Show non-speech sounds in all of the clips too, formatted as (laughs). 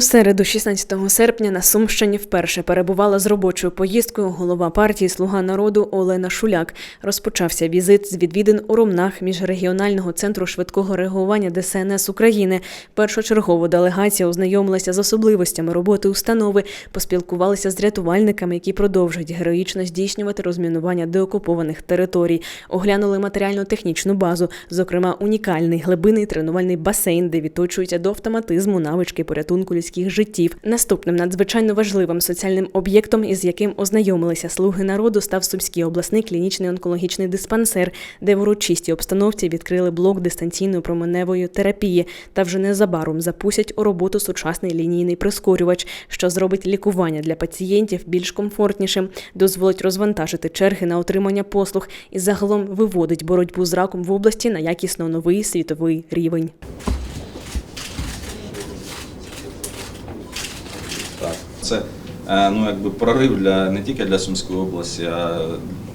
У середу, 16 серпня, на Сумщині вперше перебувала з робочою поїздкою голова партії Слуга народу Олена Шуляк. Розпочався візит з відвідин у Ромнах міжрегіонального центру швидкого реагування ДСНС України. Першочергово делегація ознайомилася з особливостями роботи установи, поспілкувалися з рятувальниками, які продовжують героїчно здійснювати розмінування деокупованих територій. Оглянули матеріально-технічну базу, зокрема унікальний глибинний тренувальний басейн, де відточуються до автоматизму навички порятунку людських життів. Наступним надзвичайно важливим соціальним об'єктом, із яким ознайомилися слуги народу, став Сумський обласний клінічний онкологічний диспансер, де в урочистій обстановці відкрили блок дистанційної променевої терапії та вже незабаром запустять у роботу сучасний лінійний прискорювач, що зробить лікування для пацієнтів більш комфортнішим, дозволить розвантажити черги на отримання послуг і загалом виводить боротьбу з раком в області на якісно новий світовий рівень. Так, це е, ну, якби прорив для, не тільки для Сумської області, а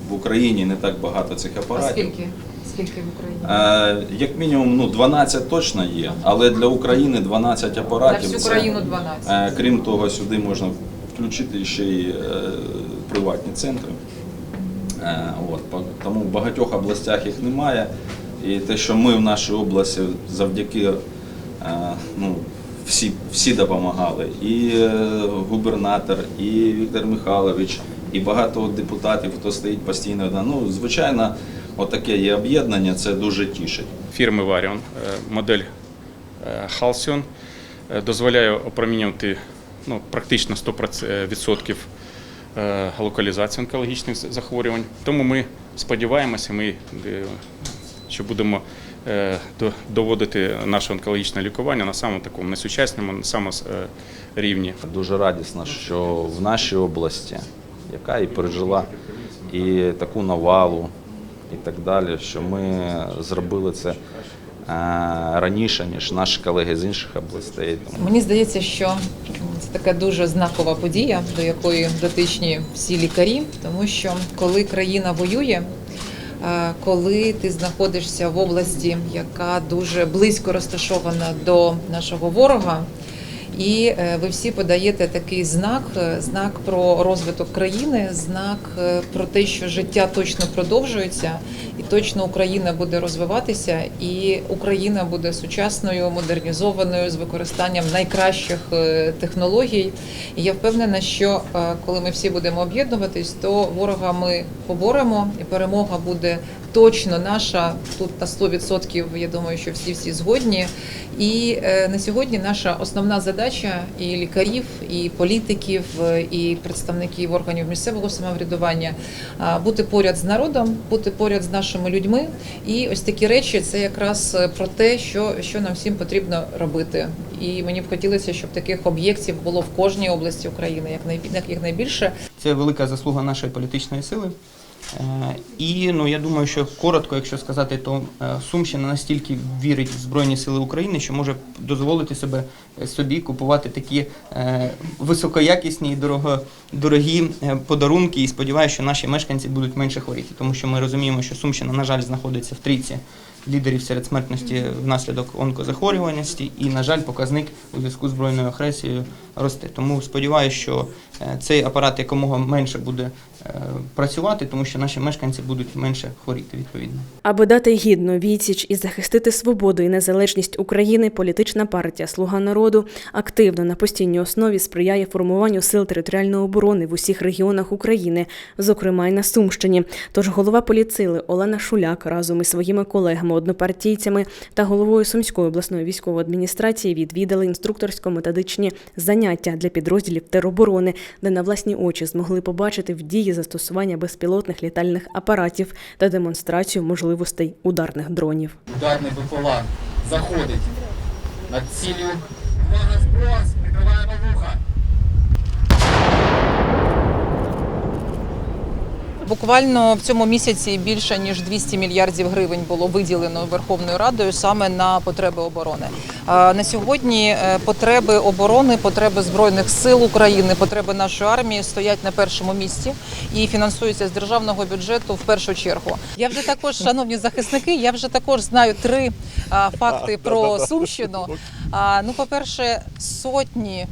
в Україні не так багато цих А апаратів. скільки? Скільки в Україні? Е, Як мінімум ну, 12 точно є, але для України 12 На апаратів. всю це, країну 12. е, Крім того, сюди можна включити ще й е, приватні центри. Е, От, тому в багатьох областях їх немає. І те, що ми в нашій області завдяки е, ну, всі, всі допомагали. І е, губернатор, і Віктор Михайлович, і багато депутатів, хто стоїть постійно. Ну, звичайно, отаке є об'єднання, це дуже тішить. фірми Varion, е, модель Halcyon е, дозволяє опромінювати ну, практично 100% е, локалізації онкологічних захворювань. Тому ми сподіваємося, ми, що будемо доводити наше онкологічне лікування на самому такому несучасному, на самому е, рівні. Дуже радісно, що в нашій області, яка і пережила і таку навалу, і так далі, що ми зробили це е, раніше, ніж наші колеги з інших областей. Мені здається, що це така дуже знакова подія, до якої дотичні всі лікарі, тому що коли країна воює, е, коли ти знаходишся в області, яка дуже близько розташована до нашого ворога. І е, ви всі подаєте такий знак, е, знак про розвиток країни, знак е, про те, що життя точно продовжується, і точно Україна буде розвиватися, і Україна буде сучасною, модернізованою з використанням найкращих технологій. І я впевнена, що коли ми всі будемо об'єднуватись, то ворога ми поборемо, і перемога буде точно наша. Тут на 100%, я думаю, що всі всі згодні. І е, на сьогодні наша основна задача і лікарів, і політиків, е, і представників органів місцевого самоврядування бути поряд з народом, бути поряд з нашими людьми. І ось такі речі це якраз е, про те, що, що нам всім потрібно робити. І мені б хотілося, щоб таких об'єктів було в кожній області України як найбільше. Це велика заслуга нашої політичної сили. Е, І ну я думаю, що коротко, якщо сказати, то е, Сумщина настільки вірить в Збройні Сили України, що може дозволити себе е, собі купувати такі високоякісні і дорого, дорогі подарунки. І сподіваюся, що наші мешканці будуть менше хворіти, тому що ми розуміємо, що Сумщина, на жаль, знаходиться в трійці лідерів серед смертності внаслідок онкозахворюваності, і, на жаль, показник у зв'язку з збройною агресією росте. Тому сподіваюся, що е, цей апарат якомога менше буде е, працювати, тому що наші мешканці будуть менше хворіти відповідно. Аби дати гідну відсіч і захистити свободу і незалежність України, політична партія Слуга народу активно на постійній основі сприяє формуванню сил територіальної оборони в усіх регіонах України, зокрема й на Сумщині. Тож голова поліцили Олена Шуляк разом із своїми колегами-однопартійцями та головою Сумської обласної військової адміністрації відвідали інструкторсько-методичні заняття для підрозділів тероборони, де на власні очі змогли побачити в дії застосування безпілотних літальних апаратів та демонстрацію можливостей ударних дронів. Ударний БПЛА заходить над ціллю. Увага, Буквально в цьому місяці більше ніж 200 мільярдів гривень було виділено Верховною Радою саме на потреби оборони. На сьогодні е, потреби оборони, потреби збройних сил України, потреби нашої армії стоять на першому місці і фінансуються з державного бюджету в першу чергу. Я вже також, шановні захисники, я вже також знаю три факти (laughs) про Сумщину. Ну, по-перше, сотні.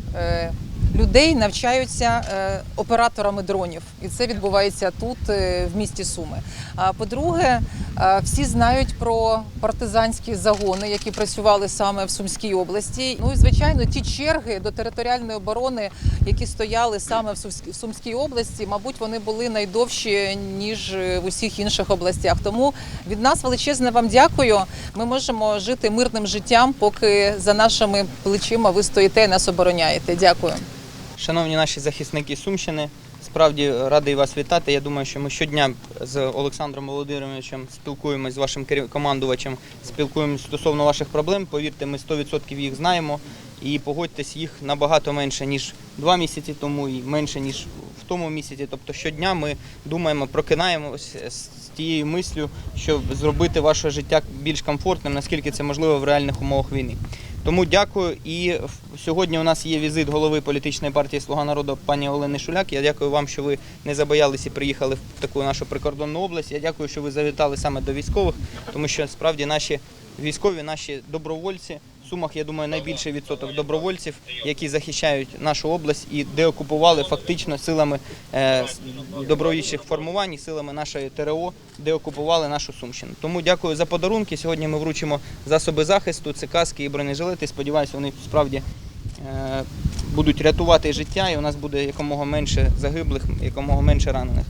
Людей навчаються е, операторами дронів, і це відбувається тут, е, в місті Суми. А по-друге, е, всі знають про партизанські загони, які працювали саме в Сумській області. Ну і звичайно, ті черги до територіальної оборони, які стояли саме в Сумській- області, мабуть, вони були найдовші ніж в усіх інших областях. Тому від нас величезне вам дякую. Ми можемо жити мирним життям, поки за нашими плечима ви стоїте і нас обороняєте. Дякую. Шановні наші захисники Сумщини, справді радий вас вітати. Я думаю, що ми щодня з Олександром Володимировичем спілкуємось з вашим командувачем, спілкуємось стосовно ваших проблем. Повірте, ми 100% їх знаємо. І погодьтесь, їх набагато менше, ніж два місяці тому, і менше, ніж в тому місяці. Тобто щодня ми думаємо, прокинаємося з тією мислю, щоб зробити ваше життя більш комфортним, наскільки це можливо в реальних умовах війни. Тому дякую. І сьогодні у нас є візит голови політичної партії Слуга народу пані Олени Шуляк. Я дякую вам, що ви не забоялися і приїхали в таку нашу прикордонну область. Я дякую, що ви завітали саме до військових, тому що справді наші військові, наші добровольці. Сумах, я думаю, найбільший відсоток добровольців, які захищають нашу область і деокупували фактично силами е, добровольчих формувань, силами нашої ТРО, деокупували нашу Сумщину. Тому дякую за подарунки. Сьогодні ми вручимо засоби захисту, це каски і бронежилети. Сподіваюся, вони справді е, будуть рятувати життя, і у нас буде якомога менше загиблих, якомога менше ранених.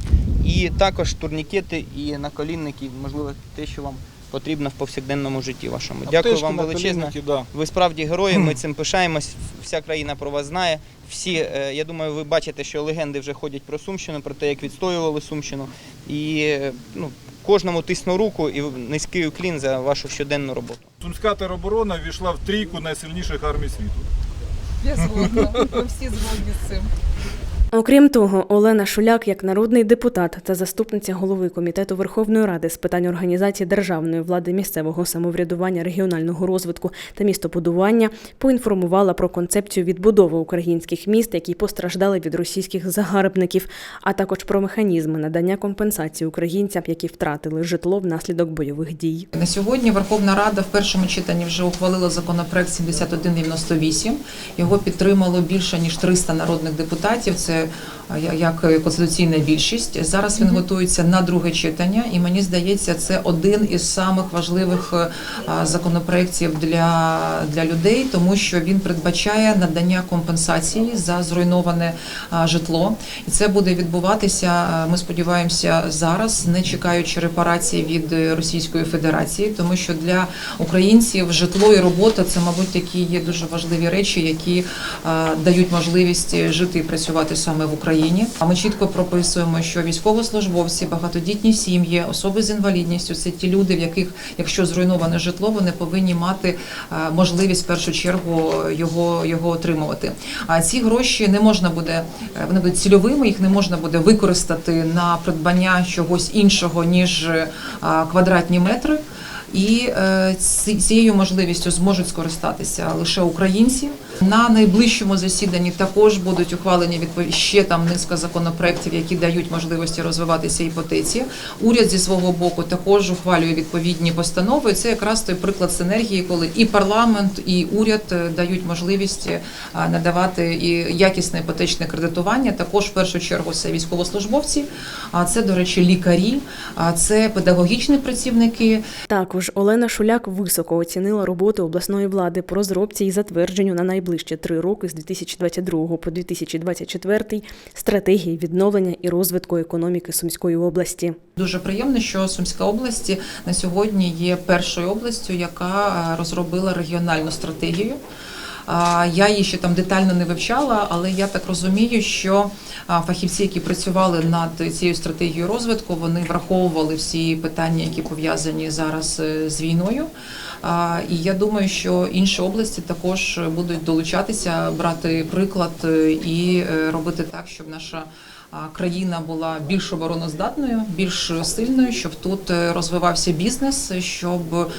І також турнікети і наколінники, можливо, те, що вам потрібно в повсякденному житті вашому. Дякую вам величезно. Да. Ви справді герої, ми цим пишаємось. Вся країна про вас знає. Всі, е, я думаю, ви бачите, що легенди вже ходять про Сумщину, про те, як відстоювали Сумщину. І е, ну, кожному тисну руку і низький уклін за вашу щоденну роботу. Сумська тероборона ввійшла в трійку найсильніших армій світу. Я згодна. Ми всі згодні з цим. Окрім того, Олена Шуляк, як народний депутат та заступниця голови комітету Верховної Ради з питань організації державної влади, місцевого самоврядування, регіонального розвитку та містобудування, поінформувала про концепцію відбудови українських міст, які постраждали від російських загарбників, а також про механізми надання компенсації українцям, які втратили житло внаслідок бойових дій. На сьогодні Верховна Рада в першому читанні вже ухвалила законопроект 7198. Його підтримало більше ніж 300 народних депутатів. Це е, як конституційна більшість. Зараз він готується на друге читання, і мені здається, це один із самих важливих е, законопроєктів для, для людей, тому що він передбачає надання компенсації за зруйноване житло, і це буде відбуватися. Ми сподіваємося зараз, не чекаючи репарації від е, Російської Федерації, тому що для українців житло і робота це, мабуть, такі є дуже важливі речі, які дають можливість жити і працювати саме в Україні. А ми чітко прописуємо, що військовослужбовці, багатодітні сім'ї, особи з інвалідністю це ті люди, в яких, якщо зруйноване житло, вони повинні мати можливість в першу чергу його, його отримувати. А ці гроші не можна буде, е, вони будуть цільовими, їх не можна буде використати на придбання чогось іншого ніж е, квадратні метри. І е, цією можливістю зможуть скористатися лише українці. На найближчому засіданні також будуть ухвалені ще там низка законопроєктів, які дають можливості розвиватися іпотеці. Уряд зі свого боку також ухвалює відповідні постанови. Це якраз той приклад синергії, коли і парламент, і уряд е, дають можливість е, надавати і якісне іпотечне кредитування. Також в першу чергу це військовослужбовці, а це, до речі, лікарі, а це педагогічні працівники. Також Олена Шуляк високо оцінила роботу обласної влади по розробці і затвердженню на найближчі три роки з 2022 по 2024 стратегії відновлення і розвитку економіки Сумської області. Дуже приємно, що Сумська область на сьогодні є першою областю, яка е, розробила регіональну стратегію. Я її ще там детально не вивчала, але я так розумію, що фахівці, які працювали над цією стратегією розвитку, вони враховували всі питання, які пов'язані зараз е, з війною. І я думаю, що інші області також будуть долучатися, брати приклад е, і е, робити так, щоб наша країна була більш обороноздатною, більш сильною, щоб тут е, розвивався бізнес, щоб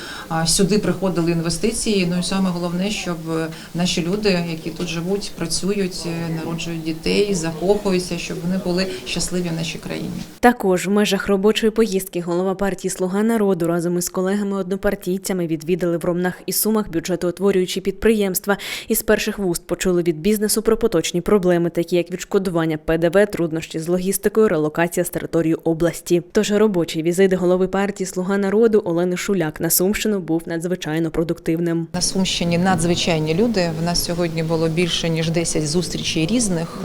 сюди приходили інвестиції. Ну і саме головне, щоб е, наші люди, які тут живуть, працюють, е, народжують дітей, закохуються, щоб вони були щасливі в нашій країні. Також в межах робочої поїздки голова партії Слуга народу разом із колегами-однопартійцями відвідали в Ромнах і Сумах бюджетоутворюючі підприємства. Із перших вуст почули від бізнесу про поточні проблеми, такі як відшкодування ПДВ, труднощі з логістикою, релокація з території області. Тож робочий візит голови партії Слуга народу Олени Шуляк на Сумщину був надзвичайно продуктивним. На Сумщині надзвичайні люди. В нас сьогодні було більше ніж 10 зустрічей різних.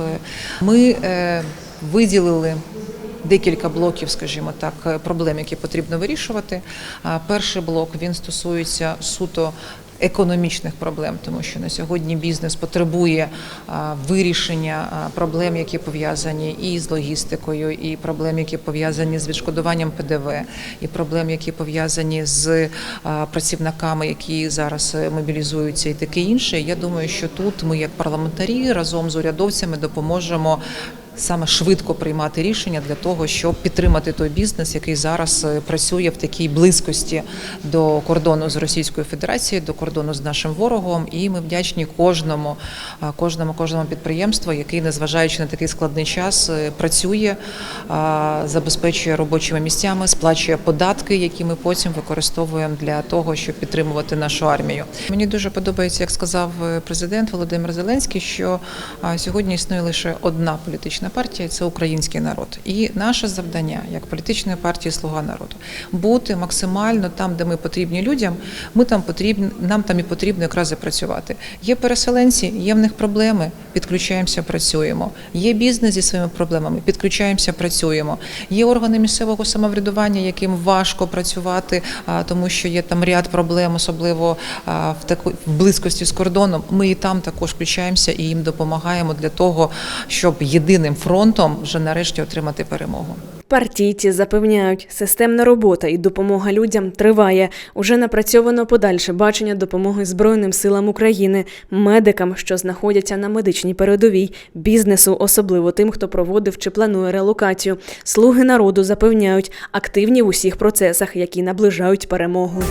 Ми е, виділили. Декілька блоків, скажімо так, проблем, які потрібно вирішувати. Перший блок він стосується суто економічних проблем, тому що на сьогодні бізнес потребує вирішення проблем, які пов'язані і з логістикою, і проблем, які пов'язані з відшкодуванням ПДВ, і проблем, які пов'язані з працівниками, які зараз е, мобілізуються, і таке інше. Я думаю, що тут ми, як парламентарі, разом з урядовцями допоможемо. Саме швидко приймати рішення для того, щоб підтримати той бізнес, який зараз е, працює в такій близькості до кордону з Російською Федерацією, до кордону з нашим ворогом. І ми вдячні кожному, кожному, кожному підприємству, який, незважаючи на такий складний час, е, працює, забезпечує робочими місцями, сплачує податки, які ми потім використовуємо для того, щоб підтримувати нашу армію. Мені дуже подобається, як сказав е, президент Володимир Зеленський, що сьогодні існує лише одна політична партія це український народ. І наше завдання як політичної партії Слуга народу бути максимально там, де ми потрібні людям. Ми там потрібні, нам там і потрібно якраз і працювати. Є переселенці, є в них проблеми. Підключаємося, працюємо. Є бізнес зі своїми проблемами. Підключаємося, працюємо. Є органи місцевого самоврядування, яким важко працювати, тому що є там ряд проблем, особливо в таку в близькості з кордоном. Ми і там також включаємося і їм допомагаємо для того, щоб єдиним фронтом вже нарешті отримати перемогу. Партійці запевняють, системна робота і допомога людям триває. Уже напрацьовано подальше бачення допомоги Збройним силам України, медикам, що знаходяться на медичній передовій, бізнесу, особливо тим, хто проводив чи планує релокацію. Слуги народу запевняють, активні в усіх процесах, які наближають перемогу.